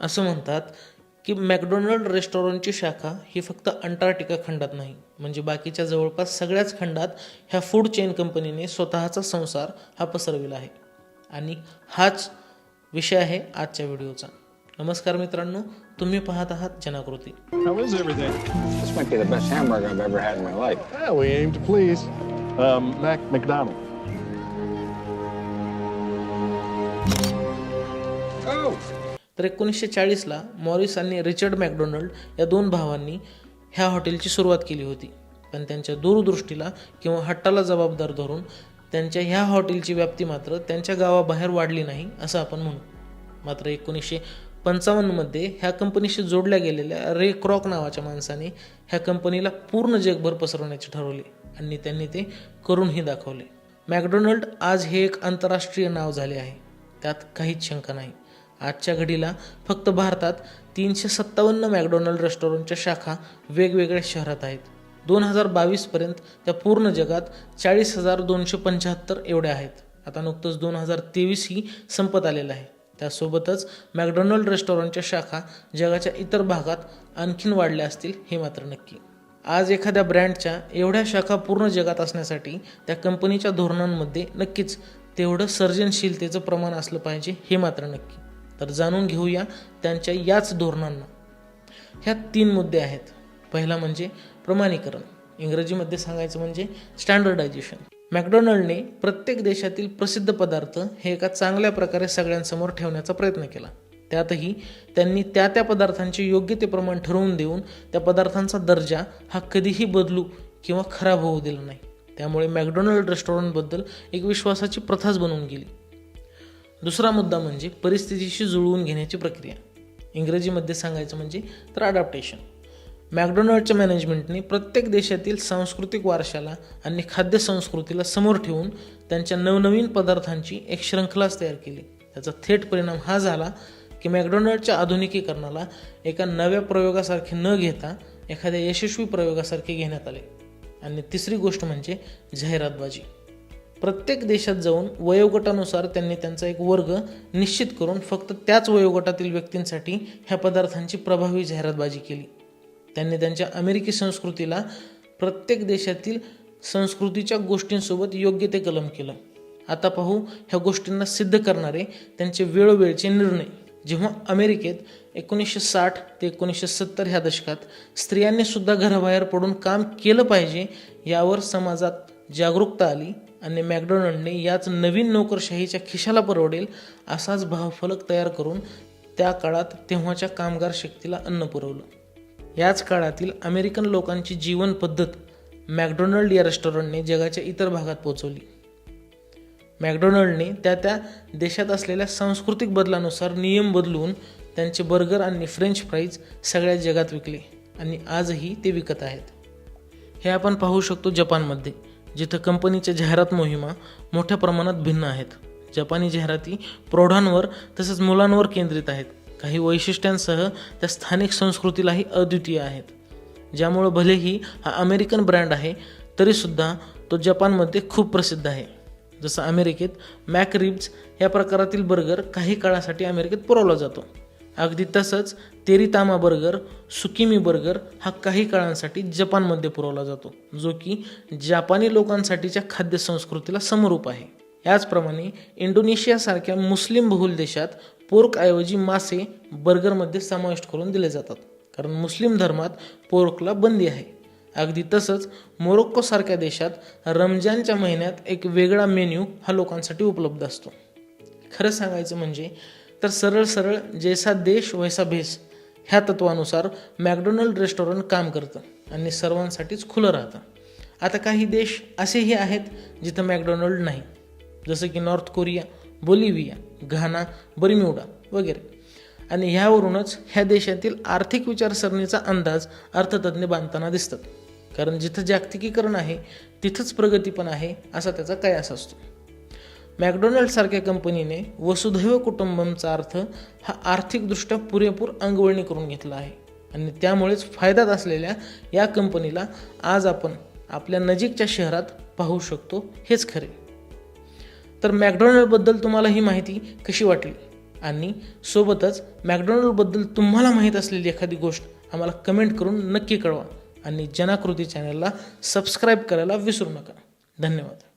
असं म्हणतात की मॅकडोनल्ड रेस्टॉरंटची शाखा ही फक्त अंटार्क्टिका खंडात नाही म्हणजे बाकीच्या जवळपास सगळ्याच खंडात ह्या फूड चेन कंपनीने स्वतःचा संसार हा पसरविला आहे आणि हाच विषय आहे आजच्या व्हिडिओचा नमस्कार मित्रांनो तुम्ही पाहत आहात जनाकृती. Um. Oh! तर एकोणीसशे चाळीसला मॉरिस आणि रिचर्ड मॅकडोनल्ड या दोन भावांनी ह्या हॉटेलची सुरुवात केली होती. पण त्यांच्या दूरदृष्टीला किंवा हट्टाला जबाबदार धरून त्यांच्या ह्या हॉटेलची व्याप्ती मात्र त्यांच्या गावाबाहेर वाढली नाही असं आपण म्हणू. मात्र एकोणीसशे पंचावन्नमध्ये ह्या कंपनीशी जोडल्या गेलेल्या रे क्रॉक नावाच्या माणसाने ह्या कंपनीला पूर्ण जगभर पसरवण्याचे ठरवले आणि त्यांनी ते करूनही दाखवले. मॅकडोनल्ड आज हे एक आंतरराष्ट्रीय नाव झाले आहे. त्यात काहीच शंका नाही. आजच्या घडीला फक्त भारतात तीनशे सत्तावन्न मॅकडोनाल्ड रेस्टॉरंटच्या शाखा वेगवेगळ्या शहरात आहेत. दोन हजार बावीसपर्यंत त्या पूर्ण जगात चाळीस हजार दोनशे पंच्याहत्तर एवढ्या आहेत. आता नुकतंच दोन हजार तेवीस ही संपत आलेलं आहे. त्यासोबतच मॅकडोनाल्ड रेस्टॉरंटच्या शाखा जगाच्या इतर भागात आणखीन वाढल्या असतील हे मात्र नक्की. आज एखाद्या ब्रँडच्या एवढ्या शाखा पूर्ण जगात असण्यासाठी त्या कंपनीच्या धोरणांमध्ये नक्कीच तेवढं सर्जनशीलतेचं प्रमाण असलं पाहिजे हे मात्र नक्की. तर जाणून घेऊया त्यांच्या याच धोरणांना. ह्या तीन मुद्दे आहेत. पहिला म्हणजे प्रमाणीकरण. इंग्रजीमध्ये सांगायचं म्हणजे स्टँडर्डायझेशन मॅकडोनल्डने प्रत्येक देशातील प्रसिद्ध पदार्थ हे एका चांगल्या प्रकारे सगळ्यांसमोर ठेवण्याचा प्रयत्न केला. त्यातही त्यांनी त्या त्या पदार्थांचे योग्य ते प्रमाण ठरवून देऊन त्या पदार्थांचा दर्जा हा कधीही बदलू किंवा खराब होऊ दिला नाही. त्यामुळे मॅकडोनल्ड रेस्टॉरंटबद्दल एक विश्वासाची प्रथाच बनवून गेली. दुसरा मुद्दा म्हणजे परिस्थितीशी जुळवून घेण्याची प्रक्रिया. इंग्रजीमध्ये सांगायचं म्हणजे तर अडॅप्टेशन मॅकडोनाल्डच्या मॅनेजमेंटने प्रत्येक देशातील सांस्कृतिक वारशाला आणि खाद्य संस्कृतीला समोर ठेवून त्यांच्या नवनवीन पदार्थांची एक शृंखलाच तयार केली. त्याचा थेट परिणाम हा झाला की मॅकडोनाल्डच्या आधुनिकीकरणाला एका नव्या प्रयोगासारखे न घेता एखाद्या यशस्वी प्रयोगासारखे घेण्यात आले. आणि तिसरी गोष्ट म्हणजे जाहिरातबाजी. प्रत्येक देशात जाऊन वयोगटानुसार त्यांनी त्यांचा एक वर्ग निश्चित करून फक्त त्याच वयोगटातील व्यक्तींसाठी ह्या पदार्थांची प्रभावी जाहिरातबाजी केली. त्यांनी त्यांच्या अमेरिकी संस्कृतीला प्रत्येक देशातील संस्कृतीच्या गोष्टींसोबत योग्य ते कलम केलं. आता पाहू ह्या गोष्टींना सिद्ध करणारे त्यांचे वेळोवेळचे निर्णय. जेव्हा अमेरिकेत एकोणीसशे साठ ते एकोणीसशे सत्तर ह्या दशकात स्त्रियांनी सुद्धा घराबाहेर पडून काम केलं पाहिजे यावर समाजात जागरूकता आली. आणि मॅकडोनल्डने याच नवीन नोकरशाहीच्या खिशाला परवडेल असाच भावफलक तयार करून त्या काळात तेव्हाच्या कामगार शक्तीला अन्न पुरवलं. याच काळातील अमेरिकन लोकांची जीवन पद्धत मॅकडोनल्ड या रेस्टॉरंटने जगाच्या इतर भागात पोहोचवली. मॅकडोनल्डने त्या त्या देशात असलेल्या सांस्कृतिक बदलानुसार नियम बदलून त्यांचे बर्गर आणि फ्रेंच फ्राईज सगळ्या जगात विकले आणि आजही ते विकत आहेत. हे आपण पाहू शकतो जपानमध्ये. जिथं कंपनीच्या जाहिरात मोहिमा मोठ्या प्रमाणात भिन्न आहेत. जपानी जाहिराती प्रौढांवर तसेच मुलांवर केंद्रित आहेत. काही वैशिष्ट्यांसह त्या स्थानिक संस्कृतीलाही अद्वितीय आहेत. ज्यामुळं भलेही हा अमेरिकन ब्रँड आहे तरीसुद्धा तो जपानमध्ये खूप प्रसिद्ध आहे. जसं अमेरिकेत मॅक रिब्ज या प्रकारातील बर्गर काही काळासाठी अमेरिकेत पुरवला जातो. अगदी तसंच तेरितामा बर्गर सुकिमी बर्गर हा काही काळांसाठी जपानमध्ये पुरवला जातो जो की जापानी लोकांसाठीच्या खाद्य संस्कृतीला समरूप आहे. याचप्रमाणे इंडोनेशियासारख्या मुस्लिम बहुल देशात पोर्कऐवजी मासे बर्गरमध्ये समाविष्ट करून दिले जातात कारण मुस्लिम धर्मात पोर्कला बंदी आहे. अगदी तसंच मोरोक्कोसारख्या देशात रमजानच्या महिन्यात एक वेगळा मेन्यू हा लोकांसाठी उपलब्ध असतो. खरं सांगायचं म्हणजे तर सरळ सरळ जैसा देश वैसा भेस ह्या तत्वानुसार मॅकडोनल्ड रेस्टॉरंट काम करतं आणि सर्वांसाठीच खुलं राहतं. आता काही देश असेही आहेत जिथं मॅकडोनल्ड नाही. जसं की North Korea Bolivia Ghana Bermuda वगैरे. आणि ह्यावरूनच ह्या देशातील आर्थिक विचारसरणीचा अंदाज अर्थतज्ज्ञ बांधताना दिसतात. कारण जिथं जागतिकीकरण आहे तिथंच प्रगती पण आहे असा त्याचा कयास असतो. मॅकडोनाल्डसारख्या कंपनीने वसुधैव कुटुंबमचा अर्थ हा आर्थिकदृष्ट्या पुरेपूर अंगवळणी करून घेतला आहे. आणि त्यामुळेच फायद्यात असलेल्या या कंपनीला आज आपण आपल्या नजीकच्या शहरात पाहू शकतो हेच खरे. तर मॅकडोनाल्डबद्दल तुम्हाला ही माहिती कशी वाटली? आणि सोबतच मॅकडोनाल्डबद्दल तुम्हाला माहीत असलेली एखादी गोष्ट आम्हाला कमेंट करून नक्की कळवा. आणि जनाकृती चॅनलला सबस्क्राईब करायला विसरू नका. धन्यवाद.